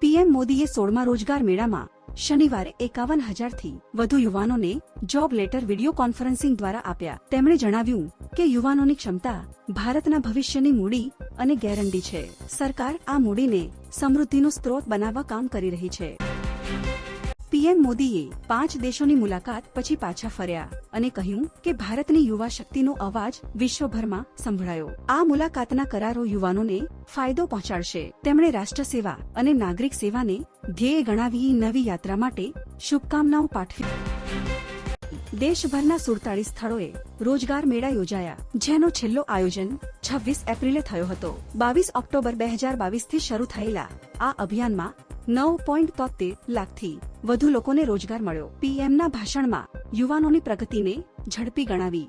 PM મોદીએ સોળમા રોજગાર મેળામાં શનિવારે એકાવન હજારથી વધુ યુવાનોને જોબ લેટર વીડિયો કોન્ફરન્સિંગ દ્વારા આપ્યા. તેમણે જણાવ્યું કે યુવાનોની ક્ષમતા ભારતના ભવિષ્યની મૂડી અને ગેરંટી છે. સરકાર આ મૂડીને સમૃદ્ધિનો સ્ત્રોત બનાવવા કામ કરી રહી છે. પીએમ મોદીએ પાંચ દેશોની મુલાકાત પછી પાછા ફર્યા અને કહ્યું કે ભારતની યુવા શક્તિનો અવાજ વિશ્વભરમાં સંભળાયો. આ મુલાકાતના કરારો યુવાનોને ફાયદો પહોંચાડશે. તેમણે રાષ્ટ્ર સેવા અને નાગરિક સેવાને ધ્યેય ગણાવી નવી યાત્રા માટે શુભકામનાઓ પાઠવી. દેશભરના સુડતાળીસ સ્થળોએ રોજગાર મેળા યોજાયા, જેનો છેલ્લો આયોજન છવ્વીસ એપ્રિલે થયો હતો. બાવીસ ઓક્ટોબર બે હજાર બાવીસથી શરૂ થયેલા આ અભિયાનમાં નવ પોઈન્ટ તોતેર લાખથી વધુ લોકોને રોજગાર મળ્યો. પીએમના ભાષણમાં યુવાનોની પ્રગતિને ઝડપી ગણાવી.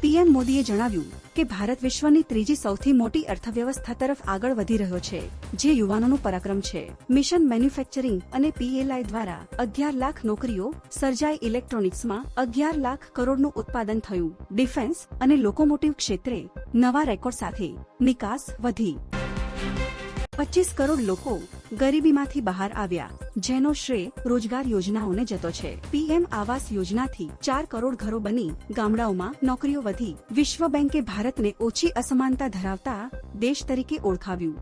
પીએમ મોદીએ જણાવ્યું કે ભારત વિશ્વની ત્રીજી સૌથી મોટી અર્થવ્યવસ્થા તરફ આગળ વધી રહ્યો છે, જે યુવાનોનું પરાક્રમ છે. મિશન મેન્યુફેક્ચરિંગ અને પીએલઆઈ દ્વારા અગિયાર લાખ નોકરીઓ સર્જાઈ ઇલેક્ટ્રોનિક્સમાં અગિયાર લાખ કરોડનું ઉત્પાદન થયું. ડિફેન્સ અને લોકોમોટિવ ક્ષેત્રે નવા રેકોર્ડ સાથે નિકાસ વધી. પચીસ કરોડ લોકો ગરીબીમાંથી બહાર આવ્યા, જેનો શ્રેય રોજગાર યોજનાઓને જતો છે. પીએમ આવાસ યોજનાથી ચાર કરોડ ઘરો બની, ગામડાઓમાં નોકરીઓ વધી, વિશ્વ બેંકે ભારતને ઓછી અસમાનતા ધરાવતા દેશ તરીકે ઓળખાવ્યું.